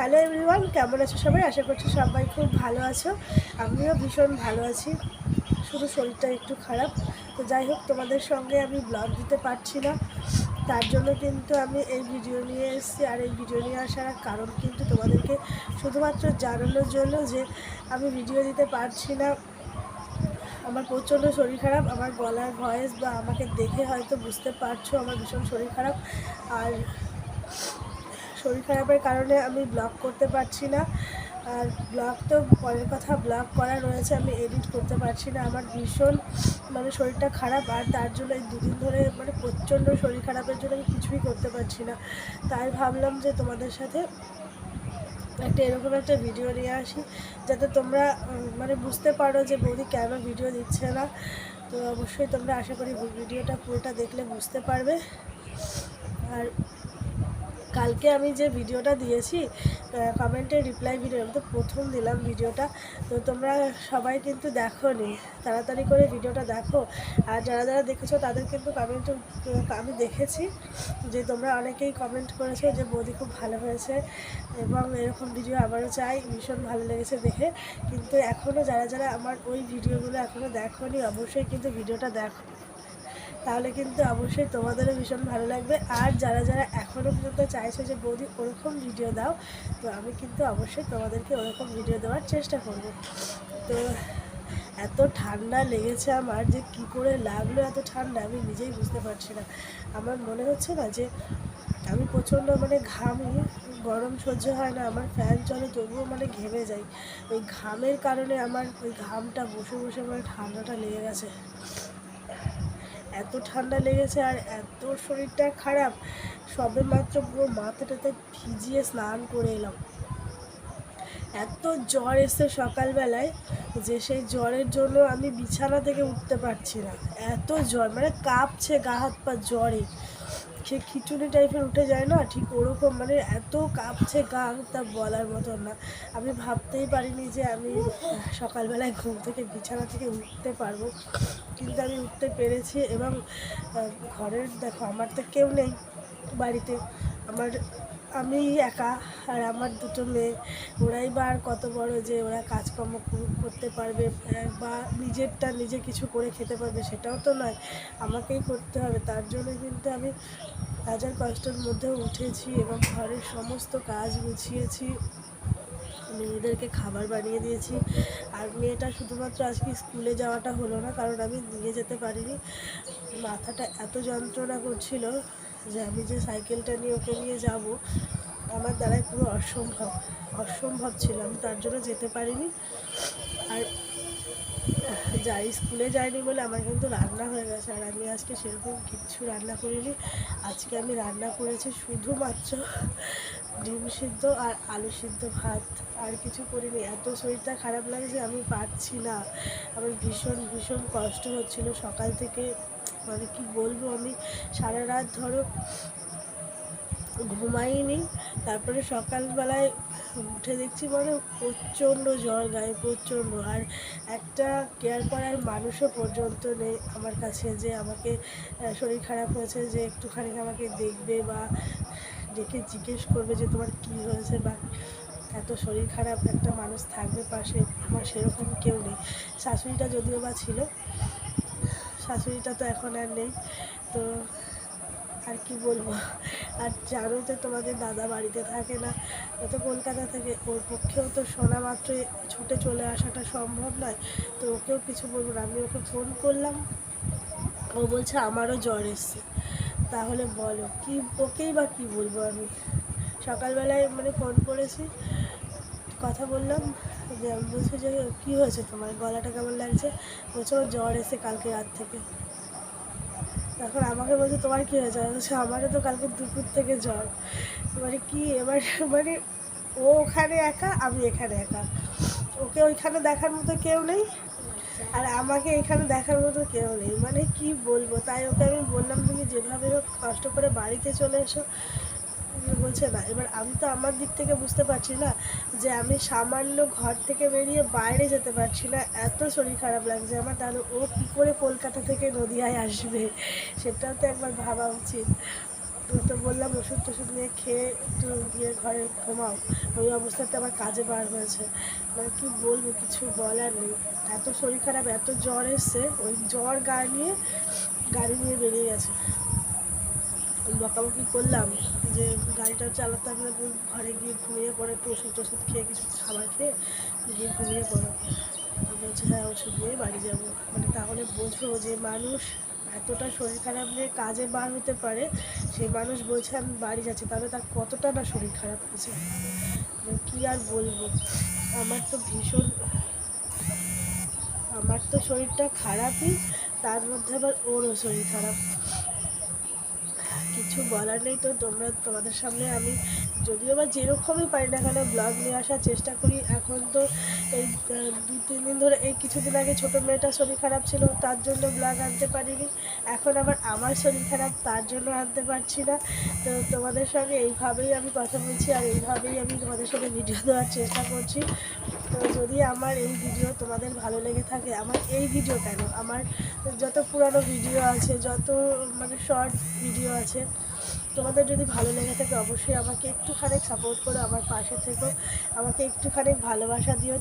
Hello everyone কেমন আছো সবাই? আশা করছি সবাই খুব ভালো আছো। আমিও ভীষণ ভালো আছি। শুধু শরীরটা একটু খারাপ। তো যাই হোক, তোমাদের সঙ্গে আমি ব্লগ দিতে পারছি না। তার জন্য কিন্তু আমি এই ভিডিও নিয়ে এসেছি। আর এই ভিডিও নিয়ে আসার কারণ কিন্তু তোমাদেরকে শুধুমাত্র জানানোর জন্য যে আমি ভিডিও দিতে পারছি না। আমার প্রচণ্ড শরীর খারাপ। আমার গলার ভয়েস বা আমাকে দেখে হয়তো বুঝতে পারছ, আমার ভীষণ শরীর খারাপ। আর শরীর খারাপের কারণে আমি ব্লগ করতে পারছি না। আর ব্লগ তো পরের কথা ব্লগ করা রয়েছে, আমি এডিট করতে পারছি না। আমার ভীষণ মানে শরীরটা খারাপ আর তার জন্য এই দুদিন ধরে মানে প্রচণ্ড শরীর খারাপের জন্য আমি কিছুই করতে পারছি না। তাই ভাবলাম যে তোমাদের সাথে একটা এরকম একটা ভিডিও নিয়ে আসি, যাতে তোমরা মানে বুঝতে পারো যে বৌদি কেন ভিডিও দিচ্ছে না। তো অবশ্যই তোমরা আশা করি ভিডিওটা পুরোটা দেখলে বুঝতে পারবে। আর কালকে আমি যে ভিডিওটা দিয়েছি কমেন্টে রিপ্লাই ভিডিও আমি তো প্রথম দিলাম ভিডিওটা, তো তোমরা সবাই কিন্তু দেখো নি তাড়াতাড়ি করে ভিডিওটা দেখো। আর যারা যারা দেখেছ, তাদের কিন্তু কমেন্ট আমি দেখেছি যে তোমরা অনেকেই কমেন্ট করেছ যে বৌদি খুব ভালো হয়েছে এবং এরকম ভিডিও আবারও চাই, ভীষণ ভালো লেগেছে দেখে। কিন্তু এখনও যারা যারা আমার ওই ভিডিওগুলো এখনও দেখো অবশ্যই কিন্তু ভিডিওটা দেখো। তাহলে কিন্তু অবশ্যই তোমাদেরও ভীষণ ভালো লাগবে। আর যারা যারা এখনও পর্যন্ত চাইছো যে বৌদি ওরকম ভিডিও দাও, তো আমি কিন্তু অবশ্যই তোমাদেরকে ওরকম ভিডিও দেওয়ার চেষ্টা করব। তো এত ঠান্ডা লেগেছে আমার যে কি করে লাগল এত ঠান্ডা আমি নিজেই বুঝতে পারছি না। আমার মনে হচ্ছে না যে আমি প্রচণ্ড মানে ঘামি, গরম সহ্য হয় না, আমার ফ্যান চলে, তবুও মানে ঘেমে যাই। ওই ঘামের কারণে আমার ওই ঘামটা বসে বসে মানে ঠান্ডাটা লেগে গেছে। এত ঠান্ডা লেগেছে আর এত শরীরটা খারাপ, সবে মাত্র পুরো মাথাটাতে ভিজিয়ে স্নান করে এলাম। এত জ্বর এসছে সকালবেলায় যে সেই জ্বরের জন্য আমি বিছানা থেকে উঠতে পারছি না। এত জ্বর মানে কাঁপছে গা হাত পা জ্বরে। সে খিচুড়ি টাইপের উঠে যায় না, ঠিক ওরকম মানে এত কাঁপছে গান তা বলার মতন না। আমি ভাবতেই পারিনি যে আমি সকালবেলায় ঘুম থেকে বিছানা থেকে উঠতে পারব। কিন্তু আমি উঠতে পেরেছি এবং ঘরের, দেখো, আমার তো কেউ নেই বাড়িতে। আমার আমি একা আর আমার দুটো মেয়ে। ওরাই বা আর কত বড় যে ওরা কাজকর্ম করতে পারবে বা নিজেরটা নিজে কিছু করে খেতে পারবে সেটাও তো নয়, আমাকেই করতে হবে। তার জন্য কিন্তু আমি হাজার কষ্টের মধ্যেও উঠেছি এবং ঘরের সমস্ত কাজ গুছিয়েছি। মেয়েদেরকে খাবার বানিয়ে দিয়েছি। আর মেয়েটা শুধুমাত্র আজকে স্কুলে যাওয়াটা হলো না, কারণ আমি নিয়ে যেতে পারিনি। মাথাটা এত যন্ত্রণা করছিল যে আমি যে সাইকেলটা নিয়ে ওকে নিয়ে যাব, আমার দ্বারাই পুরো অসম্ভব অসম্ভব ছিল। আমি তার জন্য যেতে পারিনি। আর যাই, স্কুলে যাইনি বলে আমার কিন্তু রান্না হয়ে গেছে। আর আমি আজকে সেরকম কিচ্ছু রান্না করিনি। আজকে আমি রান্না করেছি শুধুমাত্র ডিম সিদ্ধ আর আলু সিদ্ধ ভাত। আর কিছু করিনি। এত শরীরটা খারাপ লাগছে, আমি পারছি না। আমার ভীষণ ভীষণ কষ্ট হচ্ছিল সকাল থেকে মানে কি বলব আমি? সারা রাত ধরো ঘুমাইনি, তারপরে সকালবেলায় উঠে দেখছি মানে প্রচণ্ড জ্বর গায়ে, প্রচণ্ড। আর একটা কেয়ার করার মানুষও পর্যন্ত নেই আমার কাছে যে আমাকে শরীর খারাপ হয়েছে, যে একটুখানি আমাকে দেখবে বা ডেকে জিজ্ঞেস করবে যে তোমার কী হয়েছে বা এত শরীর খারাপ একটা মানুষ থাকবে পাশে, আমার সেরকম কেউ নেই। শাশুড়িটা যদিও বা ছিল শাশুড়িটা তো এখন আর নেই, তো আর কি বলব? আর জানো তো তোমাদের দাদা বাড়িতে থাকে না, ও তো কলকাতা থেকে, ওর পক্ষেও তো শোনা মাত্রই ছুটে চলে আসাটা সম্ভব নয়, তো ওকেও কিছু বলব না। আমি ওকে ফোন করলাম, ও বলছে আমারও জ্বর এসছে। তাহলে বলো, কি, ওকেই বা কী বলব আমি? সকালবেলায় মানে ফোন করেছি, কথা বললাম। যে আমি বলছি যে, কী হয়েছে তোমার? গলাটা কেমন লাগছে? বলছে, ওর জ্বর এসে কালকে রাত থেকে। তখন আমাকে বলছে, তোমার কী হয়েছে? বলছি, আমারও তো কালকে দুপুর থেকে জ্বর। মানে কি, এবার মানে ও ওখানে একা, আমি এখানে একা। ওকে ওইখানে দেখার মতো কেউ নেই, আর আমাকে এখানে দেখার মতো কেউ নেই। মানে কি বলব? তাই ওকে আমি বললাম, তুমি যেভাবে হোক কষ্ট করে বাড়িতে চলে এসো। বলছে না। এবার আমি তো আমার দিক থেকে বুঝতে পারছি না যে আমি সামান্য ঘর থেকে বেরিয়ে বাইরে যেতে পারছি না। এত শরীর খারাপ লাগছে। আমার তাহলে ও কী করে কলকাতা থেকে নদিয়ায় আসবে? সেটাও তো একবার ভাবা উচিত। তো বললাম ওষুধ টষুধ নিয়ে খেয়ে একটু গিয়ে ঘরে ঘুমাও। ওই অবস্থাতে আমার কাজে বার হয়েছে। মানে কি বলব, কিছু বলার নেই। এত শরীর খারাপ, এত জ্বর এসছে, ওই জ্বর গায়ে নিয়ে, গাড়ি নিয়ে বেরিয়ে গেছে। বকাবকি করলাম যে গাড়িটা চালাতাম না ঘরে গিয়ে ঘুমিয়ে পড়ে একটু ওষুধ টষুধ খেয়ে কিছু খাবার খেয়ে গিয়ে ঘুমিয়ে পড়ো। তো বলছে হ্যাঁ ওষুধ নিয়ে বাড়ি যাব। মানে তাহলে বোঝো যে মানুষ এতটা শরীর খারাপ নিয়ে কাজে বার হতে পারে, সেই মানুষ বলছে, আমি বাড়ি যাচ্ছি। তাহলে তার কতটা না শরীর খারাপ হয়েছে? মানে কী আর বলব? আমার তো ভীষণ, আমার তো শরীরটা খারাপই, তার মধ্যে আবার ওরও শরীর খারাপ। কিছু বলার নেই তো তোমরা তোমাদের সামনে আমি যদিও বা যেরকমই পারি না কেন ব্লগ নিয়ে আসার চেষ্টা করি, এখন তো এই দু, তিন দিন ধরে এই কিছুদিন আগে ছোটো মেয়েটার শরীর খারাপ ছিল, তার জন্য ব্লগ আনতে পারিনি। এখন আবার আমার শরীর খারাপ, তার জন্য আনতে পারছি না। তো তোমাদের সঙ্গে এইভাবেই আমি কথা বলছি আর এইভাবেই আমি তোমাদের সঙ্গে ভিডিও দেওয়ার চেষ্টা করছি। তো যদি আমার এই ভিডিও তোমাদের ভালো লেগে থাকে, আমার এই ভিডিও কেন? আমার যত পুরানো ভিডিও আছে, যত মানে শর্ট ভিডিও আছে, তোমাদের যদি ভালো লেগে থাকে, অবশ্যই আমাকে একটুখানি সাপোর্ট করো, আমার পাশে থেকো, আমাকে একটুখানি ভালোবাসা দিও।